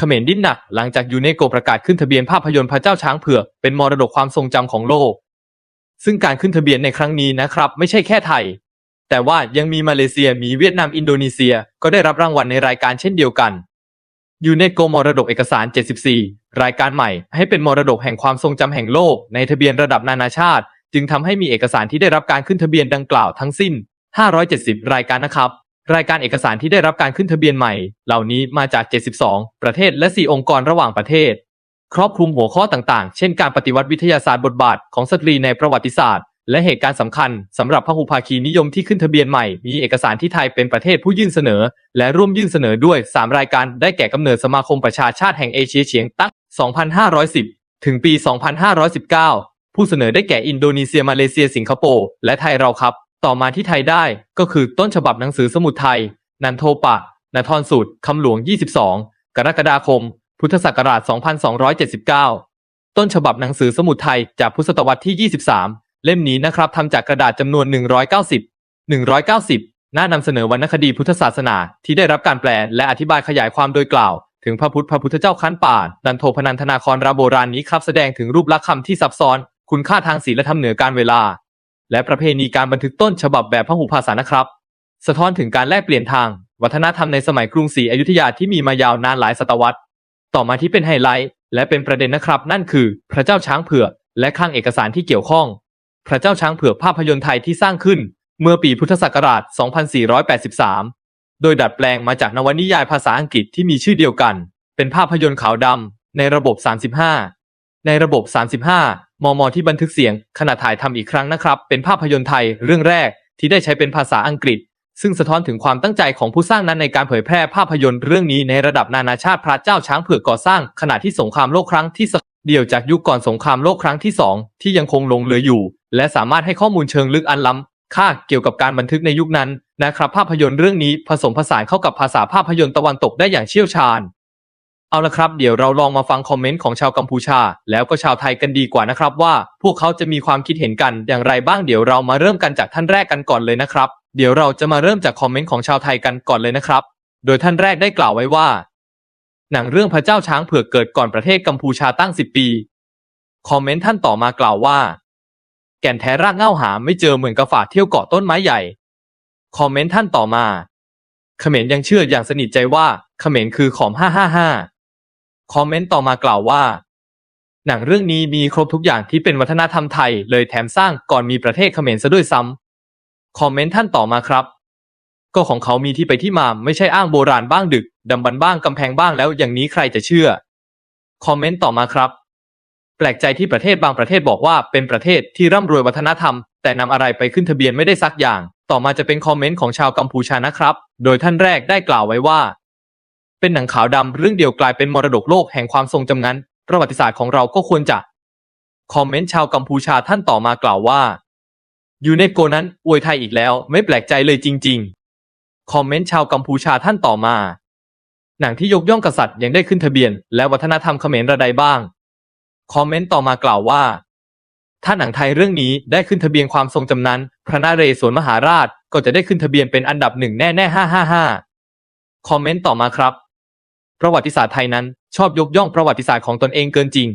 เขมรดิ้นหนักหลังจากยูเนโกประกาศขึ้นทะเบียนภาพยนตร์พระเจ้าช้างเผือกเป็นมรดกความทรงจำของโลก ซึ่งการขึ้นทะเบียนในครั้งนี้นะครับ ไม่ใช่แค่ไทย แต่ว่ายังมีมาเลเซียมีเวียดนามอินโดนีเซีย ก็ได้รับรางวัลในรายการเช่นเดียวกันยูเนโกมรดกเอกสาร 74 รายการใหม่ ให้เป็นมรดกแห่งความทรงจำแห่งโลก ในทะเบียนระดับนานาชาติ จึงทำให้มีเอกสารที่ได้รับการขึ้นทะเบียนดังกล่าวทั้งสิ้น 570 รายการนะครับ รายการเอกสารที่ได้รับการขึ้นทะเบียนใหม่ เหล่านี้มาจาก 72 ประเทศและ 4 องค์กรระหว่างประเทศ ครอบคลุมหัวข้อต่างๆ เช่นการปฏิวัติวิทยาศาสตร์บทบาทของสตรีในประวัติศาสตร์ และเหตุการณ์สำคัญสำหรับพหุภาคีนิยมที่ขึ้นทะเบียนใหม่ มีเอกสารที่ไทยเป็นประเทศผู้ยื่นเสนอ และร่วมยื่นเสนอด้วย 3 รายการได้แก่กำเนิดสมาคมประชาชาติแห่งเอเชียเฉียงใต้2510 ถึงปี 2519 ผู้เสนอได้แก่อินโดนีเซียมาเลเซียสิงคโปร์และไทยเราครับ ต่อมาที่ไทยได้ก็คือต้นฉบับหนังสือสมุดไทย นันโทปะนาทรสูตรคำหลวง 22 กรกฎาคม พุทธศักราช 2279 ต้นฉบับหนังสือสมุดไทยจากพุทธศตวรรษที่ 23 เล่มนี้นะครับทำจากกระดาษจำนวน 190 190 หน้านำเสนอวรรณคดีพุทธศาสนา ที่ได้รับการแปลและอธิบายขยายความโดยกล่าว ถึงพระพุทธพระพุทธเจ้าขั้นป่าดันโทพนันทนาครราโบราณนี้ครับแสดงถึงรูปลักษณ์คำที่ซับซ้อน คุณค่าทางศีลธรรมเหนือการเวลา และประเพณีการบันทึกต้นฉบับแบบพหุภาษานะครับ สะท้อนถึงการแลกเปลี่ยนทาง วัฒนธรรมในสมัยกรุงศรีอยุธยาที่มีมายาวนานหลายศตวรรษ ต่อมาที่เป็นไฮไลท์และเป็นประเด็นนะครับ นั่นคือพระเจ้าช้างเผือกและข้างเอกสารที่เกี่ยวข้อง พระเจ้าช้างเผือกภาพยนตร์ไทยที่สร้างขึ้น เมื่อปีพุทธศักราช 2483 โดยดัดแปลงมาจากนวนิยายภาษาอังกฤษที่มีชื่อเดียวกัน เป็นภาพยนตร์ขาวดำในระบบ 35 ในระบบ 35 มม ที่บันทึกเสียง ขณะถ่ายทำอีกครั้งนะครับ เป็นภาพยนตร์ไทยเรื่องแรกที่ได้ใช้เป็นภาษาอังกฤษ ซึ่งสะท้อนถึงความตั้งใจของผู้สร้างนั้นในการเผยแพร่ภาพยนตร์เรื่องนี้ในระดับนานาชาติพระเจ้าช้างเผือกก่อสร้าง ขณะที่สงครามโลกครั้งที่สเดี่ยวจากยุคก่อนสงครามโลกครั้งที่สองที่ยังคงลงเหลืออยู่ และสามารถให้ข้อมูลเชิงลึกอันล้ำค่าเกี่ยวกับการบันทึกในยุคนั้นนะครับภาพยนตร์เรื่องนี้ผสมผสานเข้ากับภาษาภาพยนตร์ตะวันตกได้อย่างเชี่ยวชาญ เอาละครับ เดี๋ยวเราลองมาฟังคอมเมนต์ของชาวกัมพูชา แล้วก็ชาวไทยกันดีกว่านะครับว่า พวกเขาจะมีความคิดเห็นกันอย่างไรบ้างเดี๋ยวเรามาเริ่มกันจากท่านแรกกันก่อนเลยนะครับ เดี๋ยวเราจะมาเริ่มจากคอมเมนต์ของชาวไทยกันก่อนเลยนะครับ โดยท่านแรกได้กล่าวไว้ว่า หนังเรื่องพระเจ้าช้างเผือกเกิดก่อนประเทศกัมพูชาตั้ง 10 ปี คอมเมนต์ท่านต่อมากล่าวว่า แก่นแท้รากเง้าหาไม่เจอเหมือนกระฝาเที่ยวเกาะต้นไม้ใหญ่ คอมเมนต์ท่านต่อมาเขมรยังเชื่ออย่างสนิทใจว่าเขมรคือขอม555 คอมเมนต์ต่อมากล่าวว่า หนังเรื่องนี้มีครบทุกอย่างที่เป็นวัฒนธรรมไทย เลยแถมสร้างก่อนมีประเทศเขมรซะด้วยซ้ำคอมเมนต์ท่านต่อมาครับ ก็ของเขามีที่ไปที่มาไม่ใช่อ้างโบราณบ้างดึกดำบรรบ้างกำแพงบ้างแล้วอย่างนี้ใครจะเชื่อ คอมเมนต์ต่อมาครับ แปลกใจที่ประเทศบางประเทศบอกว่าเป็นประเทศที่ร่ำรวยวัฒนธรรม แต่นำอะไรไปขึ้นทะเบียนไม่ได้สักอย่าง ต่อมาจะเป็นคอมเมนต์ของชาวกัมพูชานะครับ โดยท่านแรกได้กล่าวไว้ว่า เป็นหนังขาวดำเรื่องเดียวกลายเป็นมรดกโลกแห่งความทรงจำนั้น ประวัติศาสตร์ของเราก็ควรจะ คอมเมนต์ชาวกัมพูชาท่านต่อมากล่าวว่ายูเนโกนั้นอวยไทยอีกแล้ว ไม่แปลกใจเลยจริง ๆ คอมเมนต์ชาวกัมพูชาท่านต่อมา หนังที่ยกย่องกษัตริย์ยังได้ขึ้นทะเบียน และวัฒนธรรมเขมรระใดบ้าง คอมเมนต์ต่อมากล่าวว่า ถ้าหนังไทยเรื่องนี้ได้ขึ้นทะเบียนความทรงจำนั้น พระนเรศวรมหาราชก็จะได้ขึ้นทะเบียนเป็นอันดับหนึ่งแน่ๆห้าห้าห้าคอมเมนต์ต่อมาครับ ประวัติศาสตร์ไทยนั้น ชอบยกย่องประวัติศาสตร์ของตนเองเกินจริง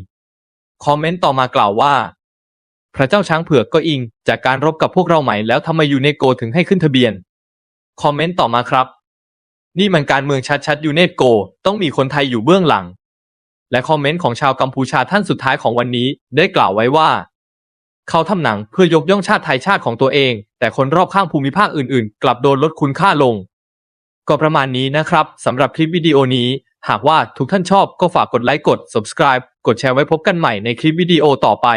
คอมเมนต์ต่อมากล่าวว่า พระเจ้าช้างเผือกก็อิง จากการรบกับพวกเราใหม่แล้วทำไมยูเนโกถึงให้ขึ้นทะเบียน คอมเมนต์ต่อมาครับ นี่มันการเมืองชัดๆยูเนโกต้องมีคนไทยอยู่เบื้องหลัง และคอมเมนต์ของชาวกัมพูชาท่านสุดท้ายของวันนี้ได้กล่าวไว้ว่า เขาทำหนังเพื่อยกย่องชาติไทยชาติของตัวเอง แต่คนรอบข้างภูมิภาคอื่นๆ กลับโดนลดคุณค่าลง ก็ประมาณนี้นะครับสำหรับคลิปวิดีโอนี้ หากว่าทุกท่านชอบก็ฝากกดไลค์กด subscribe กดแชร์ไว้พบกันใหม่ในคลิปวิดีโอต่อไป